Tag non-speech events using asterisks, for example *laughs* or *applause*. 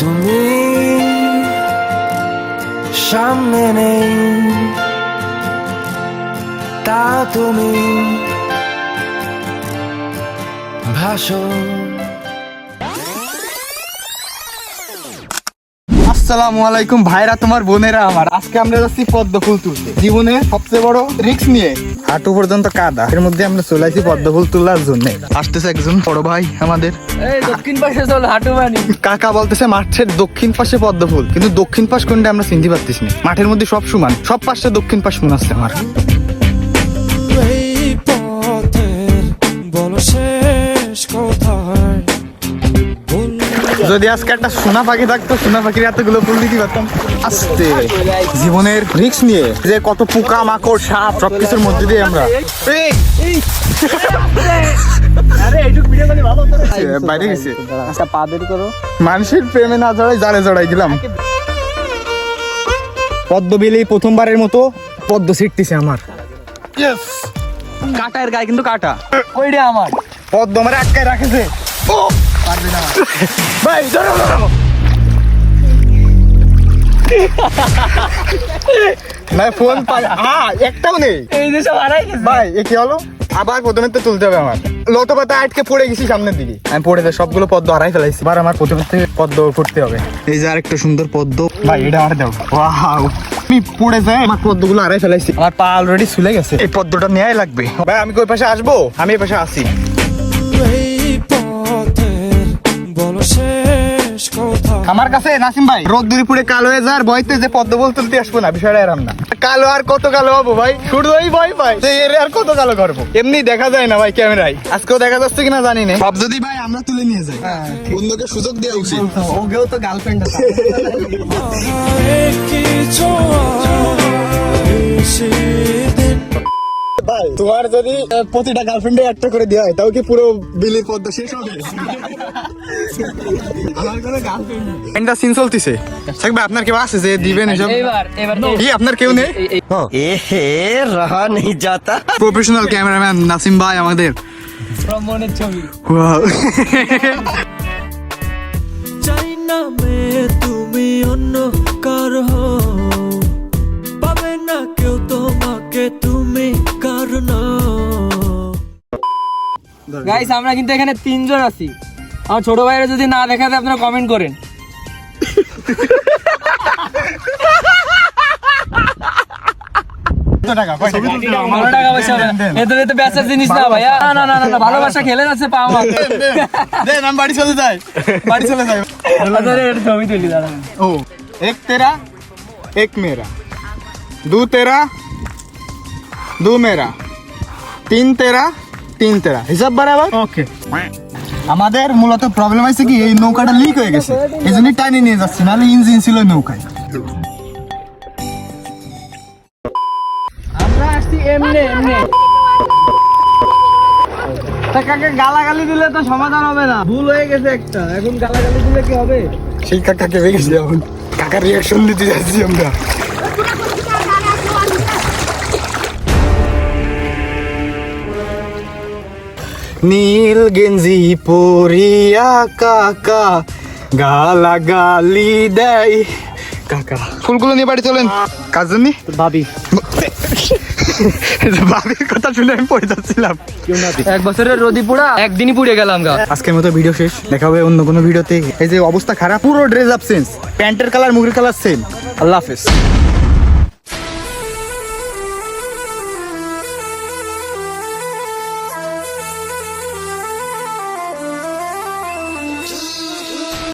তুমি সামনে নেই, তা তুমি ভাসো। আসসালামু আলাইকুম ভাইরা, তোমার বোনেরা আমার। আজকে আমরা যাচ্ছি পদ্ম ফুল তুলতে। জীবনে সবচেয়ে বড় রিস্ক নিয়ে। হাঁটু পর্যন্ত কাদা। এর মধ্যে আমরা চলে আসি পদ্মফুল তোলার জন্য। আসতেছে একজন বড় ভাই আমাদের। এই দক্ষিণ পাশে চল হাঁটু কাকা বলতেছে মাঠের দক্ষিণ পাশে পদ্মফুল কিন্তু দক্ষিণ পাশ কোনটা আমরা চিনতে পারতেছি না। মাঠের মধ্যে সব সমান সব পাশে দক্ষিণ পাশ মনে আসছে আমার। যদি আজকে একটা সোনা পাখি থাকতো সোনা পাখির এতগুলো ফুল দিতে পারতাম। আসতে। জীবনের রিক্স নিয়ে যে কত পোকা মাকড় সাপ সবকিছুর মধ্যে দিয়ে আমরা। বাইরে গেছে আচ্ছা পা বের করো। মানুষের প্রেমে না জড়াই জালে জড়াই গেলাম পদ্ম বিলি প্রথমবারের মতো পদ্ম ছিটতেছে আমার। কাটা এর গায়ে কিন্তু কাটা। ওইটা আমার। পদ্ম আমার আটকায় রাখেছে! পারবে না। ভাই ধরো ধরো না ফোন পাই আ একটাও নেই। এই যে সব হারাই গেছে। ভাই এ কি হলো? আবার প্রথমে তো তুলতে হবে আমার। লতো পাতা আটকে পড়ে গেছি সামনের দিকে। আমি পড়ে যাই সবগুলো পদ্ম হারাই ফেলাইছি। এবার আমার প্রথমে থেকে পদ্ম করতে হবে। এই যে আরেকটা সুন্দর পদ্ম। ভাই এটা আমার দাও। ওয়াও। আমি পড়ে যাই আমার পদ্মগুলো হারাই ফেলাইছি। আমার পা অলরেডি ছুলে গেছে। এই পদ্মটা নেয়াই লাগবে। ভাই আমি কই পাশে আসব? আমি এই পাশে আসি। আমার কাছে নাসিম ভাই। রোদ দূরে পুড়ে কালো হয়ে যার ভয়তে যে পদ্ম বল তুলতে আসব না বিষয়টা এরাম না। কালো আর কত কালো হব ভাই? সূর্যই ভয় পাই যে এর আর কত কালো করব। এমনি দেখা যায় না ভাই ক্যামেরায়। আজকেও দেখা যাচ্ছে কিনা জানি না। সব যদি ভাই আমরা তুলে নিয়ে যাই। বন্ধুকে সুযোগ দেওয়া উচিত। ওকেও তো গার্লফ্রেন্ড আছে। *laughs* ভাই। তোমার যদি প্রতিটা গার্লফ্রেন্ডে একটা করে দেওয়া হয় তাও কি পুরো বিলির পদ্মা শেষ হবে? আপনার কেউ আপনার কেউ নেই? হ্যাঁ। যাতা। প্রফেশনাল ক্যামেরাম্যান নাসিম ভাই আমাদের। ছবি। গাইস আমরা কিন্তু এখানে তিনজন আছি। আমার ছোট ভাইরা যদি না দেখাতে আপনারা কমেন্ট করেন। ভালোবাসা খেলে যাচ্ছে বাড়ি চলে আচ্ছা, ও এক তেরা এক দু মেরা তিন তেরা তিন তেরা। হিসাব বরাবর ওকে আমাদের মূলত প্রবলেম আছে কি এই নৌকাটা লিক হয়ে গেছে। এই টাইনে নিয়ে যাচ্ছি নাহলে ইঞ্জিন ছিল নৌকায়। আমরা আসছি এমনি এমনি। কাকে গালাগালি দিলে তো সমাধান হবে না? ভুল হয়ে গেছে একটা। এখন গালাগালি দিলে কি হবে? সেই কাকাকে এখন। কাকার রিয়াকশন দিতে যাচ্ছি আমরা। নীল গেঞ্জি পরিয়া কাকা গালা গালি দেয়। কাকা। ফুলগুলো নিয়ে বাড়ি চলেন। কাজ জন্য ভাবি ভাবির কথা শুনে আমি পড়ে যাচ্ছিলাম। এক বছরের রোদি একদিনই পুড়ে গেলাম গা। আজকের মতো ভিডিও শেষ। দেখা হবে অন্য কোনো ভিডিওতে। এই যে অবস্থা খারাপ পুরো ড্রেস আপ চেঞ্জ প্যান্টের কালার মুখের কালার সেম আল্লাহ হাফেজ।